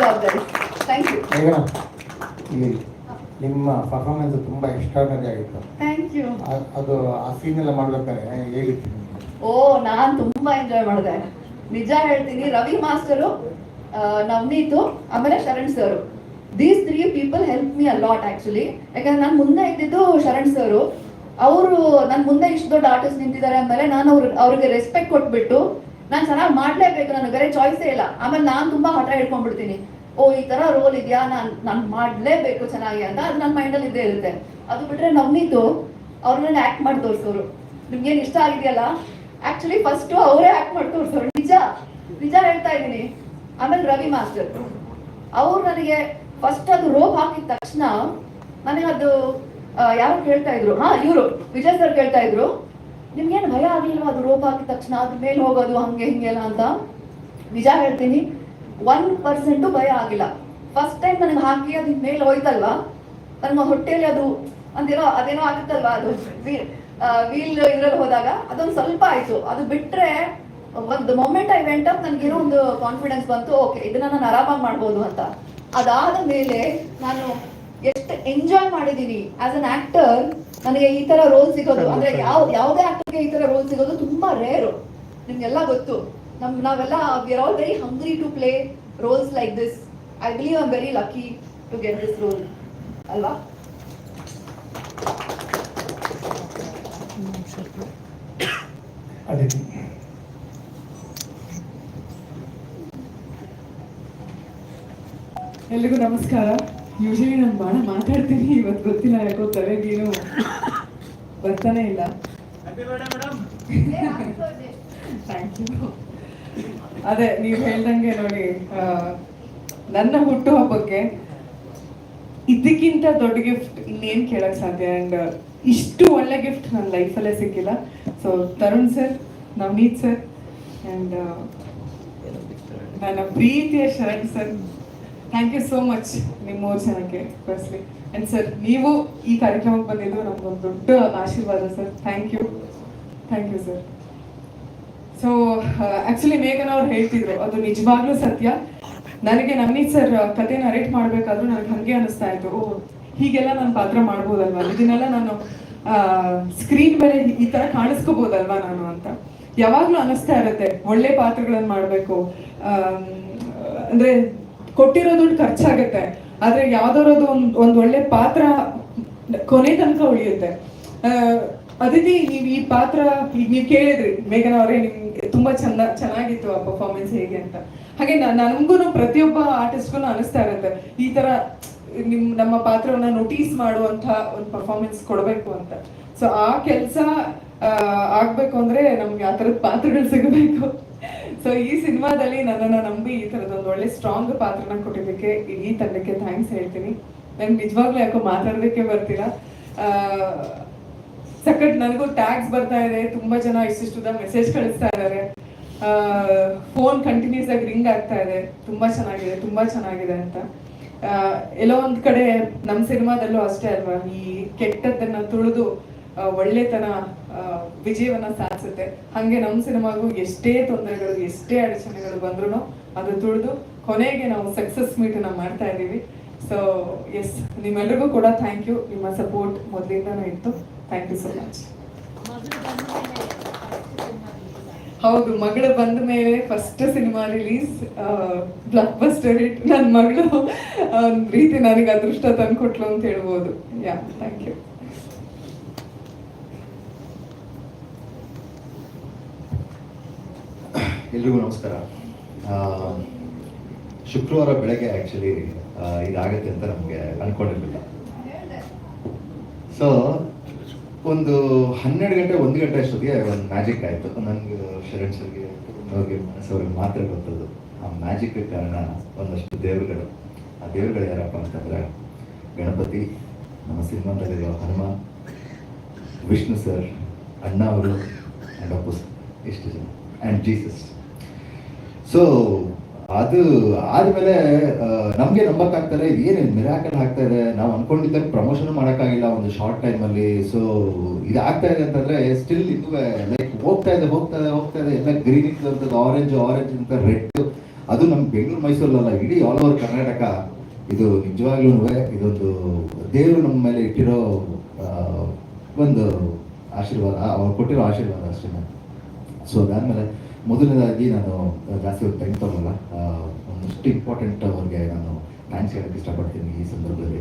ಜವಾಬ್ದಾರಿ. Thank you ಮೇಘನಾ ನಿಮ್ಮ ಪರ್ಫಾರ್ಮೆನ್ಸ್ ತುಂಬಾ ಎಕ್ಸ್ಟ್ರಾನರಿ ಆಗಿತ್ತು. ಥ್ಯಾಂಕ್ ಯು ಅದು ಆ ಸೀನ್ ಎಲ್ಲ ಮಾಡ್ಬೇಕಾದ್ರೆ ಹೇಗಿತ್ತು ಓ ನಾನು ತುಂಬಾ ಎಂಜಾಯ್ ಮಾಡಿದೆ. ನಿಜ ಹೇಳ್ತೀನಿ ರವಿ ಮಾಸ್ಟರು ನವನೀತು ಆಮೇಲೆ Sharan sir. These three people help me a lot actually ಯಾಕಂದ್ರೆ ನಾನು ಮುಂದೆ ಇದ್ದಿದ್ದು ಶರಣ್ ಸರ್. ಅವರು ನನ್ನ ಮುಂದೆ ಇಷ್ಟು ದೊಡ್ಡ ಆರ್ಟಿಸ್ಟ್ ನಿಂತಿದ್ದಾರೆ ಅಂದಮೇಲೆ ನಾನು ಅವ್ರ ಅವ್ರಿಗೆ ರೆಸ್ಪೆಕ್ಟ್ ಕೊಟ್ಬಿಟ್ಟು ನಾನು ಚೆನ್ನಾಗಿ ಮಾಡ್ಲೇಬೇಕು ನನಗೆ ಬೇರೆ ಚಾಯ್ಸೇ ಇಲ್ಲ. ಆಮೇಲೆ ನಾನು ತುಂಬಾ ಹಠ ಹಿಡ್ಕೊಂಡ್ಬಿಡ್ತೀನಿ. ಓ, ಈ ತರ ರೋಲ್ ಇದೆಯಾ? ನಾನು ನಾನು ಮಾಡ್ಲೇಬೇಕು ಚೆನ್ನಾಗಿ ಅಂತ ಅದು ನನ್ನ ಮೈಂಡಲ್ಲಿ ಇದ್ದೇ ಇರುತ್ತೆ. ಅದು ಬಿಟ್ರೆ ನವನೀತು ಅವ್ರನ್ನ ಆಕ್ಟ್ ಮಾಡಿ ತೋರಿಸೋರು. ನಿಮ್ಗೇನ್ ಇಷ್ಟ ಆಗಿದೆಯಲ್ಲ? ಆಕ್ಚುಲಿ ಫಸ್ಟ್ ಅವರೇ ಆಕ್ಟ್ ಮಾಡಿ ತೋರಿಸೋರು. ನಿಜ ನಿಜ ಹೇಳ್ತಾ ಇದ್ದೀನಿ. ಆಮೇಲೆ ರವಿ ಮಾಸ್ಟರ್. ಅವ್ರು ನನಗೆ ಫಸ್ಟ್ ಅದು ರೋಪ್ ಹಾಕಿದ ತಕ್ಷಣ, ನನಗೆ ಅದು ಯಾರು ಕೇಳ್ತಾ ಇದ್ರು. ಹಾ, ಇವರು, ವಿಜಯ್ ಸರ್ ಕೇಳ್ತಾ ಇದ್ರು. ನಿಮ್ಗೇನು ಭಯ ಆಗಲಿಲ್ವ? ಅದು ರೋಪ್ ಹಾಕಿದ ತಕ್ಷಣ ಅದ್ರ ಮೇಲೆ ಹೋಗೋದು, ಹಂಗೆ ಹಿಂಗೆಲ್ಲ ಅಂತ? ನಿಜ ಹೇಳ್ತೀನಿ ಒನ್ ಪರ್ಸೆಂಟು ಭಯ ಆಗಿಲ್ಲ. ಫಸ್ಟ್ ಟೈಮ್ ನನಗೆ ಹಾಕಿ ಅದ್ರ ಮೇಲೆ ಹೋಯ್ತಲ್ವಾ? ನನ್ನ ಹೊಟ್ಟೆಯಲ್ಲಿ ಅದು ಅಂದೇನೋ ಅದೇನೋ ಆಗುತ್ತಲ್ವಾ? ಅದು ವೀಲ್ ಇದ್ರಲ್ಲಿ ಹೋದಾಗ ಅದೊಂದು ಸ್ವಲ್ಪ ಆಯ್ತು. ಅದು ಬಿಟ್ರೆ ಒಂದು ಮೊಮೆಂಟ್ ಐ ವೆಂಟ್ ಅಪ್ ನನಗೇನೋ ಒಂದು ಕಾನ್ಫಿಡೆನ್ಸ್ ಬಂತು ಓಕೆ ಇದನ್ನ ನಾನು ಆರಾಮಾಗಿ ಮಾಡ್ಬೋದು ಅಂತ. ಅದಾದ ಮೇಲೆ ನಾನು ಎಷ್ಟು ಎಂಜಾಯ್ ಮಾಡಿದ್ದೀನಿ ಆಸ್ ಅನ್ ಆಕ್ಟರ್ ನನಗೆ ಈ ತರ ರೋಲ್ ಸಿಗೋದು. ಅಂದ್ರೆ ಯಾವ ಯಾವುದೇ ಆಕ್ಟರ್ಗೆ ಈ ತರ ರೋಲ್ ಸಿಗೋದು ತುಂಬಾ ರೇರು ನಿಮ್ಗೆಲ್ಲ ಗೊತ್ತು. ನಮ್ ನಾವೆಲ್ಲ we are all very hungry to play roles like this I believe I very lucky to get this role ಅಲ್ವಾ? ಅದೇ. ಎಲ್ರಿಗೂ ನಮಸ್ಕಾರ. ಯೂಶಲಿ ನಾನು ಬಹಳ ಮಾತಾಡ್ತೀನಿ ಇವತ್ತು ಗೊತ್ತಿಲ್ಲ ಯಾಕೋ ತಲೆಗೇನು ಬರ್ತಾನೆ ಇಲ್ಲ ಥ್ಯಾಂಕ್ ಯು ಅದೇ ನೀವು ಹೇಳ್ದಂಗೆ ನೋಡಿ ನನ್ನ ಹುಟ್ಟುಹಬ್ಬಕ್ಕೆ ಇದಕ್ಕಿಂತ ದೊಡ್ಡ ಗಿಫ್ಟ್ ಇನ್ನೇನು ಕೇಳಕ್ ಸಾಧ್ಯ? ಅಂಡ್ ಇಷ್ಟು ಒಳ್ಳೆ ಗಿಫ್ಟ್ ನನ್ನ ಲೈಫಲ್ಲೇ ಸಿಕ್ಕಿಲ್ಲ. So Tarun sir Navaneeth sir and ನನ್ನ ಪ್ರೀತಿಯ Sharan sir thank you so much ನಿಮ್ಮ ಮೂರು ಜನಕ್ಕೆ ಫಸ್ಟ್ಲಿ ಆ್ಯಂಡ್ ಸರ್ ನೀವು ಈ ಕಾರ್ಯಕ್ರಮಕ್ಕೆ ಬಂದಿದ್ದು ನಮ್ಗೊಂದು ದೊಡ್ಡ ಆಶೀರ್ವಾದ sir thank you thank you sir so actually ಮೇಘನ್ ಅವ್ರು ಹೇಳ್ತಿದ್ರು, ಅದು ನಿಜವಾಗ್ಲೂ ಸತ್ಯ. ನನಗೆ ನವನೀತ್ ಸರ್ ಕತೆ ನರೇಟ್ ಮಾಡ್ಬೇಕಾದ್ರೂ ನನಗೆ ಹಂಗೆ ಅನಿಸ್ತಾ ಇತ್ತು. ಓ, ಹೀಗೆಲ್ಲ ನಾನು ಪಾತ್ರ ಮಾಡ್ಬೋದಲ್ವಾ? ಇದನ್ನೆಲ್ಲ ನಾನು ಸ್ಕ್ರೀನ್ ಮೇಲೆ ಈ ತರ ಕಾಣಿಸ್ಕೋಬಹುದಲ್ವಾ ನಾನು ಅಂತ. ಯಾವಾಗ್ಲೂ ಅನಿಸ್ತಾ ಇರುತ್ತೆ, ಒಳ್ಳೆ ಪಾತ್ರಗಳನ್ನ ಮಾಡ್ಬೇಕು. ಅಂದ್ರೆ ಕೊಟ್ಟಿರೋ ದುಡ್ಡು ಖರ್ಚಾಗತ್ತೆ. ಆದ್ರೆ ಯಾವ್ದಾರದು ಒಂದ್ ಒಂದ್ ಒಳ್ಳೆ ಪಾತ್ರ ಕೊನೆ ತನಕ ಉಳಿಯುತ್ತೆ. ಅದಿತಿ ನೀವ್ ಈ ಪಾತ್ರ ನೀವ್ ನೀವು ಕೇಳಿದ್ರಿ, ಮೇಘನ ಅವರೇ, ನಿಮ್ಗೆ ತುಂಬಾ ಚಂದ, ಚೆನ್ನಾಗಿತ್ತು ಆ ಪರ್ಫಾರ್ಮೆನ್ಸ್ ಹೇಗೆ ಅಂತ. ಹಾಗೆ ನನ್ಗೂ ಪ್ರತಿಯೊಬ್ಬ ಆರ್ಟಿಸ್ಟ್ಗೂ ಅನಿಸ್ತಾ ಇರುತ್ತೆ. ಈ ತರ, ನಿಮ್, ನಮ್ಮ ಪಾತ್ರವನ್ನ ನೋಟಿಸ್ ಮಾಡುವಂತ ಒಂದು ಪರ್ಫಾರ್ಮೆನ್ಸ್ ಕೊಡಬೇಕು ಅಂತ. ಸೊ ಆ ಕೆಲಸ ಆಗ್ಬೇಕು ಅಂದ್ರೆ ನಮ್ಗೆ ಆ ತರದ್ ಪಾತ್ರಗಳು ಸಿಗಬೇಕು. ಸೊ ಈ ಸಿನಿಮಾದಲ್ಲಿ ನನ್ನನ್ನು ನಂಬಿ ಈ ತರದ ಒಂದು ಒಳ್ಳೆ ಸ್ಟ್ರಾಂಗ್ ಪಾತ್ರನ ಕೊಟ್ಟಿದ್ದಕ್ಕೆ ಈ ತಂಡಕ್ಕೆ ಥ್ಯಾಂಕ್ಸ್ ಹೇಳ್ತೀನಿ. ನಂಗೆ ನಿಜವಾಗ್ಲೂ ಯಾಕೋ ಮಾತಾಡೋದಕ್ಕೆ ಬರ್ತಿಲ್ಲ. ಸಖತ್ ನನಗೂ ಟ್ಯಾಗ್ಸ್ ಬರ್ತಾ ಇದೆ. ತುಂಬಾ ಜನ ಇಷ್ಟಿಷ್ಟುದ ಮೆಸೇಜ್ ಕಳಿಸ್ತಾ ಇದ್ದಾರೆ ಫೋನ್ ಕಂಟಿನ್ಯೂಸ್ ಆಗಿ ರಿಂಗ್ ಆಗ್ತಾ ಇದೆ. ತುಂಬಾ ಚೆನ್ನಾಗಿದೆ ತುಂಬಾ ಚೆನ್ನಾಗಿದೆ ಅಂತ. ಎಲ್ಲೋ ಒಂದು ಕಡೆ ನಮ್ಮ ಸಿನಿಮಾದಲ್ಲೂ ಅಷ್ಟೇ ಅಲ್ವಾ? ಈ ಕೆಟ್ಟದ್ದನ್ನು ತುಳಿದು ಒಳ್ಳೆತನ ವಿಜಯವನ್ನ ಸಾಧಿಸುತ್ತೆ. ಹಂಗೆ ನಮ್ಮ ಸಿನಿಮಾಗೂ ಎಷ್ಟೇ ತೊಂದರೆಗಳು, ಎಷ್ಟೇ ಅಡಚಣೆಗಳು ಬಂದ್ರು ಅದು ತುಳಿದು ಕೊನೆಗೆ ನಾವು ಸಕ್ಸಸ್ ಮೀಟ್ ಅನ್ನ ಮಾಡ್ತಾ ಇದ್ದೀವಿ. ಸೊ ಎಸ್ ನಿಮ್ಮೆಲ್ರಿಗೂ ಕೂಡ ಥ್ಯಾಂಕ್ ಯು ನಿಮ್ಮ ಸಪೋರ್ಟ್ ಮೊದಲಿಂದನೂ ಇತ್ತು. ಥ್ಯಾಂಕ್ ಯು ಸೊ ಮಚ್ ಹೌದು, ಮಗಳು ಬಂದ ಮೇಲೆ first cinema release blockbuster hit ನನ್ನ ಮಗಳು ರೀತಿ ನನಗೆ ಅದೃಷ್ಟ ತಂದು ಕೊಟ್ಲು ಅಂತ ಹೇಳ್ಬೋದು. ಯಾ ಥ್ಯಾಂಕ್ ಯು ಎಲ್ರಿಗೂ ನಮಸ್ಕಾರ. ಶುಕ್ರವಾರ ಬೆಳಗ್ಗೆ ಆ್ಯಕ್ಚುಲಿ ಇದಾಗತ್ತೆ ಅಂತ ನಮಗೆ ಅನ್ಕೊಂಡಿರಲಿಲ್ಲ. ಸೊ ಒಂದು ಹನ್ನೆರಡು ಗಂಟೆ, ಒಂದು ಗಂಟೆ ಅಷ್ಟೊತ್ತಿಗೆ ಒಂದು ಮ್ಯಾಜಿಕ್ ಆಯಿತು. ನನಗೆ ಶರಣ್ ಸರ್ಗೆ, ಅವ್ರಿಗೆ ಮನಸ್ಸವ್ರಿಗೆ ಮಾತ್ರ ಗೊತ್ತದು. ಆ ಮ್ಯಾಜಿಕ್ ಕಾರಣ ಒಂದಷ್ಟು ದೇವರುಗಳು. ಆ ದೇವರುಗಳು ಯಾರಪ್ಪ ಅಂತಂದ್ರೆ, ಗಣಪತಿ, ನಮ್ಮ ಸಿನಿಮಾದಲ್ಲಿರೋ ಹನುಮ, ವಿಷ್ಣು ಸರ್ ಅಣ್ಣ ಅವರು ಆ್ಯಂಡ್ ಅಪ್ಪು ಸರ್ ಇಷ್ಟು ಜನ. ಆ್ಯಂಡ್ ಜೀಸಸ್ ಸೊ ಅದು ಆದ್ಮೇಲೆ ನಮಗೆ ನಂಬಕ್ಕಾಗ್ತಾರೆ ಏನು ಮಿರಾಕಲ್ ಆಗ್ತಾ ಇದೆ, ನಾವು ಅನ್ಕೊಂಡಿದ್ದಾಗ ಪ್ರಮೋಷನ್ ಮಾಡೋಕ್ಕಾಗಿಲ್ಲ ಒಂದು ಶಾರ್ಟ್ ಟೈಮಲ್ಲಿ ಸೊ ಇದು ಆಗ್ತಾ ಇದೆ ಅಂತಂದ್ರೆ ಸ್ಟಿಲ್ ಇನ್ನೂ ಲೈಕ್ ಹೋಗ್ತಾ ಇದೆ ಹೋಗ್ತಾ ಇದೆ ಹೋಗ್ತಾ ಇದೆ. ಎಲ್ಲ ಗ್ರೀನ್ ಇರ್ತದೆ ಆರೆಂಜ್ ಆರೆಂಜ್ ಅಂತ ರೆಡ್ ಅದು ನಮ್ಮ ಬೆಂಗಳೂರು ಮೈಸೂರಲ್ಲ ಇಡೀ ಆಲ್ ಓವರ್ ಕರ್ನಾಟಕ. ಇದು ನಿಜವಾಗ್ಲೂ ಇದೊಂದು ದೇವರು ನಮ್ಮ ಮೇಲೆ ಇಟ್ಟಿರೋ ಒಂದು ಆಶೀರ್ವಾದ, ಅವ್ರು ಕೊಟ್ಟಿರೋ ಆಶೀರ್ವಾದ ಅಷ್ಟೇ. ಸೊ ಅದಾದಮೇಲೆ ಮೊದಲನೇದಾಗಿ ನಾನು ಜಾಸ್ತಿ ಹೊತ್ತು ಟೈಮ್ ತಗೊಳ್ಳಲ್ಲ ಒಂದಷ್ಟು ಇಂಪಾರ್ಟೆಂಟ್ ಅವ್ರಿಗೆ ನಾನು ಥ್ಯಾಂಕ್ಸ್ ಹೇಳಕ್ಕೆ ಇಷ್ಟಪಡ್ತೀನಿ ಈ ಸಂದರ್ಭದಲ್ಲಿ.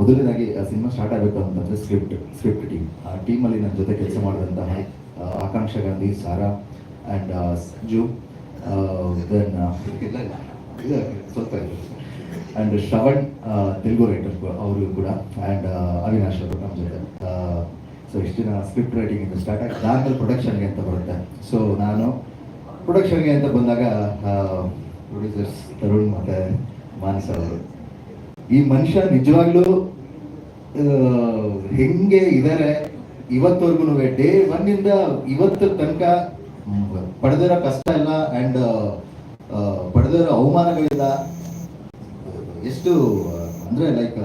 ಮೊದಲನೇದಾಗಿ ಸಿನಿಮಾ ಸ್ಟಾರ್ಟ್ ಆಗಬೇಕು ಅಂತಂದರೆ ಸ್ಕ್ರಿಪ್ಟ್ ಸ್ಕ್ರಿಪ್ಟ್ ಟೀಮ್ ಆ ಟೀಮಲ್ಲಿ ನನ್ನ ಜೊತೆ ಕೆಲಸ ಮಾಡಿದಂತಹ ಆಕಾಂಕ್ಷ ಗಾಂಧಿ, ಸಾರಾ ಆ್ಯಂಡ್ ಸಂಜು ದೆನ್ ಸ್ವಲ್ಪ ಆ್ಯಂಡ್ ಶ್ರವಣ್ ತೆಲುಗು ರೈಟರ್ ಅವರು ಕೂಡ ಆ್ಯಂಡ್ ಅವಿನಾಶ್ ಅವರು ನಮ್ಮ ಜೊತೆ. ಸೊ ಇಷ್ಟು ದಿನ ಸ್ಕ್ರಿಪ್ಟ್ ರೈಟಿಂಗ್ ಇಂದ ಸ್ಟಾರ್ಟ್ ಆಗಿ ಅದಾದ್ಮೇಲೆ ಪ್ರೊಡಕ್ಷನ್ಗೆ ಅಂತ ಬರುತ್ತೆ. ಸೊ ನಾನು ಪ್ರೊಡಕ್ಷನ್ಗೆ ಅಂತ ಬಂದಾಗ ಪ್ರೊಡ್ಯೂಸರ್ಸ್ ತರುಣ್ ಮತ್ತೆ ಮಾನಸ ಅವರು, ಈ ಮನುಷ್ಯ ನಿಜವಾಗ್ಲೂ ಹೆಂಗೆ ಇದಾರೆ ಇವತ್ತವರೆಗೂ ಡೇ ಒನ್ನಿಂದ ಇವತ್ತು ತನಕ ಪಡೆದಿರೋ ಕಷ್ಟ ಇಲ್ಲ ಆ್ಯಂಡ್ ಪಡೆದಿರೋ ಅವಮಾನಗಳಿಲ್ಲ ಎಷ್ಟು ಅಂದ್ರೆ ಲೈಕ್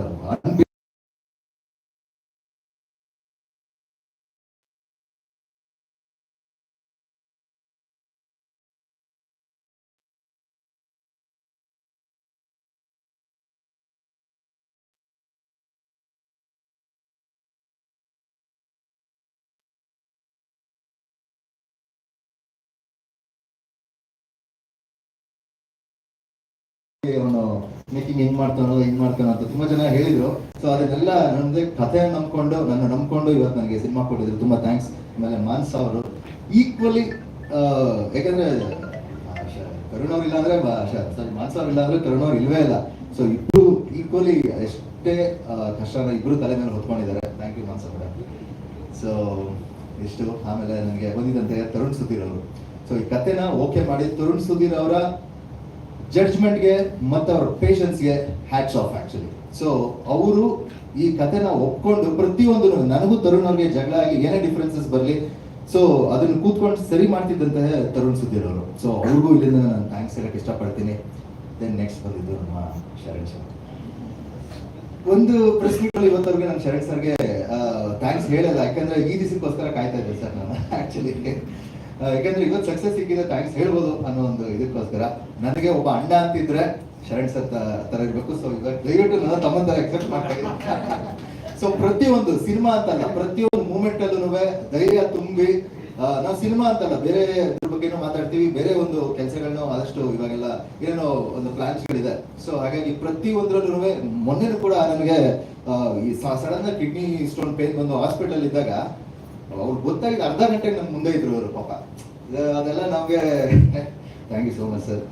ಅವನು ಮೇಕಿಂಗ್ ಹೆಂಗ್ ಮಾಡ್ತಾನೋ ಹೆಂಗ್ ಮಾಡ್ತಾನೋ ಅಂತ ತುಂಬಾ ಜನ ಹೇಳಿದ್ರು. ಸೊ ಅದನ್ನೆಲ್ಲ ನಮ್ದೆ ಕಥೆ ನಂಬ್ಕೊಂಡು, ನನ್ನ ನಂಬ್ಕೊಂಡು ಇವತ್ತು ನನಗೆ ಸಿನಿಮಾ ಕೊಟ್ಟಿದ್ರು. ತುಂಬಾ ಥ್ಯಾಂಕ್ಸ್ ಆಮೇಲೆ ಮಾನ್ಸ ಅವರು. ಈಕ್ವಲಿ ಯಾಕಂದ್ರೆ ಕರುಣ್ ಅವ್ರು ಇಲ್ಲ ಅಂದ್ರೆ ಸಾರಿ ಮಾನ್ಸ ಅವ್ರು ಇಲ್ಲ ಅಂದ್ರೆ ಕರುಣ್ ಇಲ್ವೇ ಇಲ್ಲ. ಸೊ ಇಬ್ರು ಈಕ್ವಲಿ ಎಷ್ಟೇ ಕಷ್ಟ ಕಷ್ಟನ ಇಬ್ರು ತಲೆ ಮೇಲೆ ಹೊತ್ಕೊಂಡಿದ್ದಾರೆ. ಥ್ಯಾಂಕ್ ಯು ಮಾನ್ಸ ಅವರ. ಸೊ ಇಷ್ಟು ಆಮೇಲೆ ನನಗೆ ಬಂದಿದ್ದಂತೆ ತರುಣ್ ಸುಧೀರ್ ಅವರು. ಸೊ ಈ ಕತೆನ ಓಕೆ ಮಾಡಿ, ತರುಣ್ ಸುಧೀರ್ ಅವರ ಜಡ್ಜ್ಮೆಂಟ್ಗೆ ಮತ್ತು ಅವ್ರ ಪೇಷನ್ಸ್ಗೆ ಹ್ಯಾಟ್ಸ್ ಆಫ್ ಆಕ್ಚುಲಿ ಸೊ ಅವರು ಈ ಕಥೆನ ಒಪ್ಕೊಂಡು ಪ್ರತಿಯೊಂದು ನನಗೂ ತರುಣ್ ಅವ್ರಿಗೆ ಜಗಳ ಆಗಿ ಏನೇ ಡಿಫ್ರೆನ್ಸಸ್ ಬರಲಿ ಸೊ ಅದನ್ನ ಕೂತ್ಕೊಂಡು ಸರಿ ಮಾಡ್ತಿದ್ದಂತೆ ತರುಣ್ ಸುಧೀರ್ ಅವರು. ಸೊ ಅವ್ರಿಗೂ ಇಲ್ಲಿಂದ ನಾನು ಥ್ಯಾಂಕ್ಸ್ ಹೇಳಕ್ಕೆ ಇಷ್ಟಪಡ್ತೀನಿ. ದೆನ್ ನೆಕ್ಸ್ಟ್ ಬಂದಿದ್ದು ನಮ್ಮ ಶರಣ್ ಸರ್ ಒಂದು ಪ್ರಶ್ನೆಗಳು ಇವತ್ತವರೆಗೆ ನಾನು ಶರಣ್ ಸರ್ಗೆ ಥ್ಯಾಂಕ್ಸ್ ಹೇಳಲ್ಲ. ಯಾಕಂದ್ರೆ ಈ ದಿವಸಕ್ಕೋಸ್ಕರ ಕಾಯ್ತಾ ಇದ್ದೆ ಸರ್ ನಾನು ಆಕ್ಚುಲಿ ಯಾಕಂದ್ರೆ ಇವತ್ತು ಸಕ್ಸಸ್ ಸಿಕ್ಕಿದೆ ಥ್ಯಾಂಕ್ಸ್ ಹೇಳ್ಬೋದು ಅನ್ನೋ ಒಂದು ಇದಕ್ಕೋಸ್ಕರ. ನನಗೆ ಒಬ್ಬ ಅಣ್ಣ ಅಂತಿದ್ರೆ ಶರಣ್ ಸರ್ ತರ ಇರ್ಬೇಕು. ಸೊ ಇವಾಗ ದಯವಿಟ್ಟು ನನ್ನ ತಮ್ಮನ ತರ ಎಕ್ಸೆಪ್ಟ್ ಮಾಡ್ತಾ ಇದ್ದೀನಿ ಸೊ ಪ್ರತಿಯೊಂದು ಸಿನಿಮಾ ಅಂತಲ್ಲ, ಪ್ರತಿಯೊಂದು ಮೂಮೆಂಟ್ ಅಲ್ಲೂ ಧೈರ್ಯ ತುಂಬಿ ನಾವು ಸಿನಿಮಾ ಅಂತಲ್ಲ, ಬೇರೆ ಇದ್ರ ಬಗ್ಗೆನೂ ಮಾತಾಡ್ತೀವಿ, ಬೇರೆ ಒಂದು ಕೆಲಸಗಳನ್ನ ಆದಷ್ಟು ಇವಾಗೆಲ್ಲ ಏನೋ ಒಂದು ಪ್ಲಾನ್ಸ್ಗಳಿದೆ ಸೊ ಹಾಗಾಗಿ ಪ್ರತಿ ಒಂದ್ರಲ್ಲೂ ಮೊನ್ನೆನೂ ಕೂಡ ನನಗೆ ಸಡನ್ ಕಿಡ್ನಿ ಸ್ಟೋನ್ ಪೇನ್ ಬಂದು ಹಾಸ್ಪಿಟಲ್ ಇದ್ದಾಗ ಅವ್ರು ಗೊತ್ತಾಗಿದ್ದು ಅರ್ಧ ಗಂಟೆ ನನ್ನ ಮುಂದೆ ಇದ್ರು ಅವರು ಪಾಪ ಇದು- ಅದೆಲ್ಲ ನಮಗೆ thank you so much sir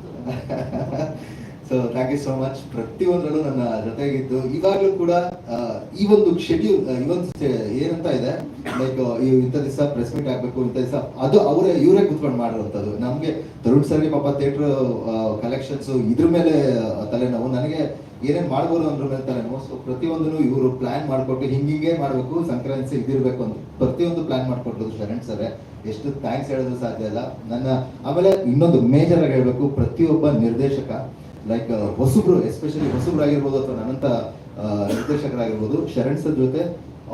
so thank you so much ಪ್ರತಿಯೊಂದರಲ್ಲೂ ನನ್ನ ಜೊತೆಗಿದ್ದು. ಇವಾಗಲೂ ಕೂಡ ಈ ಒಂದು ಶೆಡ್ಯೂಲ್ ಈ ಒಂದು ಏನಂತ ಇದೆ? ಲೈಕ್ ಇಂಥ ದಿವಸ ಪ್ರೆಸ್ ಮೀಟ್ ಆಗ್ಬೇಕು, ಇಂಥ ದಿವಸ. ಅದು ಅವರೇ, ಇವರೇ ಕುತ್ಕೊಂಡು ಮಾಡಿರುವಂಥದ್ದು. ನಮಗೆ ತರುಣ್ ಸರ್ಗೆ ಪಾಪ ಥಿಯೇಟರ್ ಕಲೆಕ್ಷನ್ಸ್ ಇದ್ರ ಮೇಲೆ ತಲೆನೋವು. ನನಗೆ ಏನೇನ್ ಮಾಡ್ಬೋದು ಅಂದ್ರ ಮೇಲೆ ತಲೆನೋವು. ಸೊ ಪ್ರತಿಯೊಂದನ್ನು ಇವರು ಪ್ಲಾನ್ ಮಾಡ್ಕೊಟ್ಟು ಹಿಂಗಿಂಗೆ ಮಾಡ್ಬೇಕು. ಸಂಕ್ರಾಂತಿ ಇದಿರಬೇಕು ಅಂತ. ಪ್ರತಿಯೊಂದು ಪ್ಲಾನ್ ಮಾಡ್ಕೊಟ್ಟು ಶರಣ್ ಸರ್ ಎಷ್ಟು ಥ್ಯಾಂಕ್ಸ್ ಹೇಳಿದ್ರು ಸಾಧ್ಯ ಇಲ್ಲ. ನನ್ನ, ಆಮೇಲೆ ಇನ್ನೊಂದು ಮೇಜರ್ ಆಗಿ ಹೇಳ್ಬೇಕು. ಪ್ರತಿಯೊಬ್ಬ ನಿರ್ದೇಶಕ ಲೈಕ್ ಹೊಸಬ್ರು ಎಸ್ಪೆಷಲಿ ಹೊಸಬ್ರಾಗಿರ್ಬೋದು ಅಥವಾ ನನ್ನಂತ ನಿರ್ದೇಶಕರಾಗಿರ್ಬೋದು, ಶರಣ್ ಸರ್ ಜೊತೆ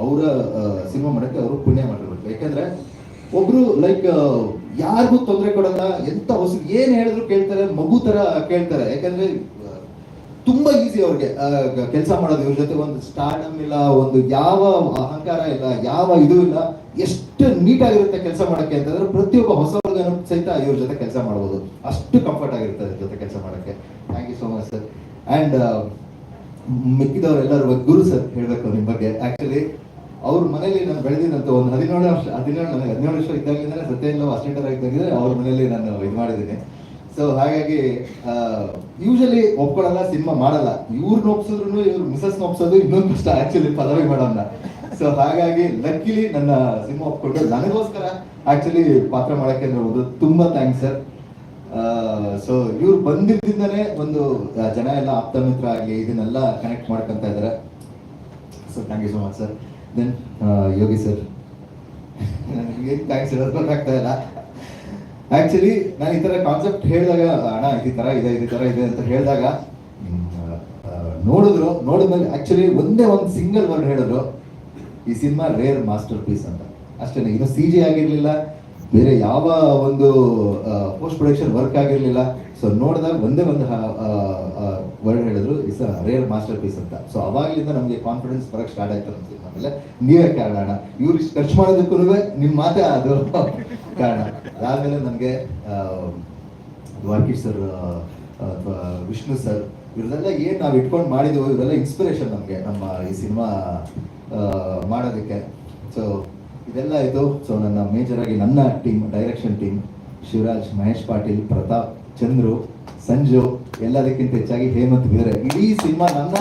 ಅವರ ಸಿನಿಮಾ ಮಾಡಕ್ಕೆ ಅವರು ಪುಣ್ಯ ಮಾಡಿರ್ಬೇಕು. ಯಾಕಂದ್ರೆ ಒಬ್ರು ಲೈಕ್ ಯಾರಿಗೂ ತೊಂದರೆ ಕೊಡಲ್ಲ, ಎಂತ ಹೊಸ ಏನ್ ಹೇಳಿದ್ರು ಕೇಳ್ತಾರೆ, ಮಗು ತರ ಕೇಳ್ತಾರೆ. ಯಾಕಂದ್ರೆ ತುಂಬಾ ಈಸಿ ಅವ್ರಿಗೆ. ಕೆಲಸ ಮಾಡೋದು ಇವ್ರ ಜೊತೆ ಒಂದು ಸ್ಟಾರ್ಡಮ್ ಇಲ್ಲ, ಒಂದು ಯಾವ ಅಹಂಕಾರ ಇಲ್ಲ, ಯಾವ ಇದು ಇಲ್ಲ, ಎಷ್ಟು ನೀಟ್ ಆಗಿರುತ್ತೆ ಕೆಲಸ ಮಾಡಕ್ಕೆ ಅಂತಂದ್ರೆ ಪ್ರತಿಯೊಬ್ಬ ಹೊಸ ಹುಡುಗನು ಸಹಿತ ಇವ್ರ ಜೊತೆ ಕೆಲಸ ಮಾಡ್ಬೋದು. ಅಷ್ಟು ಕಂಫರ್ಟ್ ಆಗಿರುತ್ತೆ ಇವ್ರ ಜೊತೆ ಕೆಲಸ ಮಾಡಕ್ಕೆ. Thank you so much sir and ಮಿಕ್ಕಿದವರೆಲ್ಲರೂ Guru sir ಹೇಳ್ಬೇಕು ನಿಮ್ಮ ಬಗ್ಗೆ. ಆಕ್ಚುಲಿ ಅವ್ರ ಮನೇಲಿ ನಾನು ಬೆಳೆದಿದ್ದಂತ ಒಂದು ಹದಿನೇಳು ವರ್ಷ, ಹದಿನೇಳು ಹದಿನೇಳು ವರ್ಷ ಇದ್ದಾಗಿಂದ ಸತ್ಯ ಇಲ್ಲ ಅಸಿಸ್ಟೆಂಟ್ ಆಗಿದ್ದಾಗಿದ್ರೆ ಅವ್ರ ಮನೇಲಿ ನಾನು ಇದು ಮಾಡಿದ್ದೀನಿ. ಸೊ ಹಾಗಾಗಿ ಯೂಶಲಿ ಒಪ್ಕೊಳ್ಳಲ್ಲ ಸಿನಿಮಾ ಮಾಡಲ್ಲ. ಇವ್ರನ್ನ ಒಪ್ಸಿದ್ರು ಇವ್ರು ಮಿಸಸ್ ಒಪ್ಸೋದು ಇನ್ನೊಂದು ಕಷ್ಟ ಆಕ್ಚುಲಿ ಪದವಿ ಮಾಡೋಣ ಸೊ ಹಾಗಾಗಿ ಲಕ್ಕಿಲಿ ನನ್ನ ಸಿನಿಮಾ ಒಪ್ಕೊಂಡು ನನಗೋಸ್ಕರ ಆಕ್ಚುಲಿ ಪಾತ್ರ ಮಾಡಕ್ಕೆ ನೋಡ್ಬೋದು ತುಂಬಾ ಥ್ಯಾಂಕ್ಸ್ ಸರ್ ಸೊ ಇವ್ರು ಬಂದಿದ್ದರಿಂದನೇ ಒಂದು ಜನ ಎಲ್ಲ ಆಪ್ತ ಮಿತ್ರ ಆಗಲಿ, ಇದನ್ನೆಲ್ಲ ಕನೆಕ್ಟ್ ಮಾಡ್ಕೊಂತ ಇದ್ದಾರೆ so thank you so much sir then Yogi sir ನನಗೆ ಥ್ಯಾಂಕ್ಸ್ ಹೇಳೋದು ಗೊತ್ತಾಗ್ತಾ ಇಲ್ಲ. ಆಕ್ಚುಲಿ ನಾನು ಈ ತರ ಕಾನ್ಸೆಪ್ಟ್ ಹೇಳಿದಾಗ, ಅಣ್ಣ, ಈ ತರ ಇದೆ, ಈ ತರ ಇದೆ ಅಂತ ಹೇಳಿದಾಗ ನೋಡಿದ್ರು, ನೋಡಿದ್ಮೇಲೆ ಆಕ್ಚುಲಿ ಒಂದೇ ಒಂದು ಸಿಂಗಲ್ ವರ್ಡ್ ಹೇಳಿದ್ರು, ಈ ಸಿನಿಮಾ ರೇರ್ ಮಾಸ್ಟರ್ ಪೀಸ್ ಅಂತ. ಅಷ್ಟೇ ಇನ್ನು ಸಿ ಜಿ ಆಗಿರ್ಲಿಲ್ಲ, ಬೇರೆ ಯಾವ ಒಂದು ಪೋಸ್ಟ್ ಪ್ರೊಡಕ್ಷನ್ ವರ್ಕ್ ಆಗಿರಲಿಲ್ಲ. ಸೊ ನೋಡಿದಾಗ ಒಂದೇ ಒಂದು ವರ್ಡ್ ಹೇಳಿದ್ರು is a rare masterpiece ಅಂತ. ಸೊ ಅವಾಗಲಿಂದ ನಮಗೆ ಕಾನ್ಫಿಡೆನ್ಸ್ ಬರಕ್ಕೆ ಸ್ಟಾರ್ಟ್ ಆಯ್ತು ಅಂತ ಆಮೇಲೆ ಮೇಲೆ ನೀವೇ ಕಾರಣ ಇವ್ರು ಖರ್ಚು ಮಾಡೋದಕ್ಕೂ ನಿಮ್ಮ ಮಾತೇ ಅದು ಕಾರಣ. ಅದಾದಮೇಲೆ ನನಗೆ ದ್ವಾರಕೀಶ್ ಸರ್ ಅಥವಾ ವಿಷ್ಣು ಸರ್, ಇವ್ರದೆಲ್ಲ ಏನು ನಾವು ಇಟ್ಕೊಂಡು ಮಾಡಿದ್ವು ಇವರೆಲ್ಲ ಇನ್ಸ್ಪಿರೇಷನ್ ನಮಗೆ ನಮ್ಮ ಈ ಸಿನಿಮಾ ಮಾಡೋದಕ್ಕೆ. ಸೊ ಇದೆಲ್ಲ ಇದು ಸೊ ನನ್ನ ಮೇಜರ್ ಆಗಿ ನನ್ನ team direction team Shivraj, Mahesh Patil, Pratap Chandru, Sanju, ಎಲ್ಲದಕ್ಕಿಂತ ಹೆಚ್ಚಾಗಿ ಹೇಮಂತ್ ಬೇರೆ ಇಡೀ ಸಿನಿಮಾ ನನ್ನ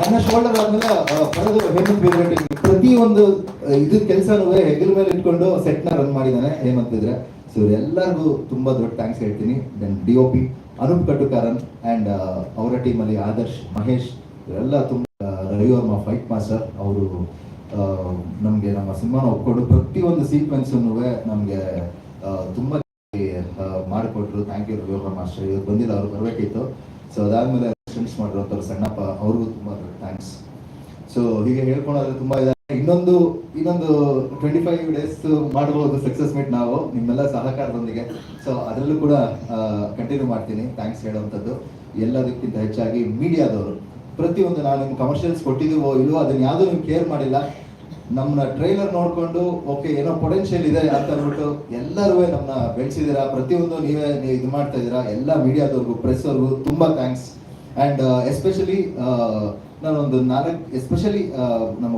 ನನ್ನ ಶೋಲ್ಡರ್ ಆದ್ಮೇಲೆ ಪಡೆದು ಹೇಮಂತ್ ಬೇರೆ ಪ್ರತಿ ಒಂದು ಇದು ಕೆಲಸನೂ ಹೆಗಲ ಮೇಲೆ ಇಟ್ಕೊಂಡು ಸೆಟ್ನ ರನ್ ಮಾಡಿದ್ದಾನೆ ಹೇಮಂತ್ ಬೇರೆ ಸೊ ಎಲ್ಲರಿಗೂ ತುಂಬಾ ದೊಡ್ಡ ಥ್ಯಾಂಕ್ಸ್ ಹೇಳ್ತೀನಿ. Then D O P Anoop Katukaran and ಅವರ ಟೀಮಲ್ಲಿ ಆದರ್ಶ್, ಮಹೇಶ್, ಇವರೆಲ್ಲ ತುಂಬ ರವಿವರ್ಮ ಫೈಟ್ ಮಾಸ್ಟರ್ ಅವರು ನಮಗೆ ನಮ್ಮ ಸಿನಿಮಾನ ಒಪ್ಕೊಂಡು ಪ್ರತಿಯೊಂದು ಸೀಕ್ವೆನ್ಸ್ ನಮಗೆ ತುಂಬ ಮಾಡಿಕೊಟ್ರು ಥ್ಯಾಂಕ್ ಯು ರವಿವರ್ಮ ಮಾಸ್ಟರ್. ಇವತ್ತು ಬಂದಿಲ್ಲ, ಅವ್ರು ಬರಬೇಕಿತ್ತು. ಸೊ ಅದಾದ್ಮೇಲೆ ಅಸಿಸ್ಟೆಂಟ್ಸ್ ಮಾಡಿರೋಂಥವ್ರು ಸಣ್ಣಪ್ಪ, ಅವ್ರಿಗೂ ತುಂಬ ಥ್ಯಾಂಕ್ಸ್ ಸೊ ಹೀಗೆ ಹೇಳ್ಕೊಳೋದ್ರೆ ತುಂಬಾ ಇದೆ. ಇನ್ನೊಂದು ಇನ್ನೊಂದು ಟ್ವೆಂಟಿ ಫೈವ್ ಡೇಸ್ ಮಾಡಬಹುದು ಸಕ್ಸಸ್ ಮೀಟ್ ನಾವು, ನಿಮ್ಮೆಲ್ಲ ಸಹಕಾರದೊಂದಿಗೆ. ಸೊ ಅದರಲ್ಲೂ ಕೂಡ ಕಂಟಿನ್ಯೂ ಮಾಡ್ತೀನಿ. ಥ್ಯಾಂಕ್ಸ್ ಹೇಳುವಂಥದ್ದು. ಎಲ್ಲದಕ್ಕಿಂತ ಹೆಚ್ಚಾಗಿ ಮೀಡಿಯಾದವರು ಪ್ರತಿಯೊಂದು ನಾವು ನಿಮ್ಗೆ ಕಮರ್ಷಿಯಲ್ಸ್ ಕೊಟ್ಟಿದ್ದೀವೋ ಇಲ್ವೋ, ಅದನ್ನ ಯಾವುದೂ ನಿಮ್ಗೆ ಕೇರ್ ಮಾಡಿಲ್ಲ. ನಮ್ಮನ್ನ ಟ್ರೈಲರ್ ನೋಡ್ಕೊಂಡು ಓಕೆ ಏನೋ ಪೊಟೆನ್ಷಿಯಲ್ ಇದೆ ಅಂತ ಅಂದ್ಬಿಟ್ಟು ಎಲ್ಲರೂ ನಮ್ಮನ್ನ ಬೆಳೆಸಿದ್ದೀರಾ? ಪ್ರತಿಯೊಂದು ನೀವೇ ನೀವು ಇದು ಮಾಡ್ತಾ ಇದ್ದೀರಾ? ಎಲ್ಲ ಮೀಡಿಯಾದವ್ರಿಗೂ ಪ್ರೆಸ್ ಅವ್ರಿಗೂ ತುಂಬಾ ಥ್ಯಾಂಕ್ಸ್ ಅಂಡ್ ಎಸ್ಪೆಷಲಿ ನಾನೊಂದು ನಾಲ್ಕು ಎಸ್ಪೆಷಲಿ ನಮ್ಮ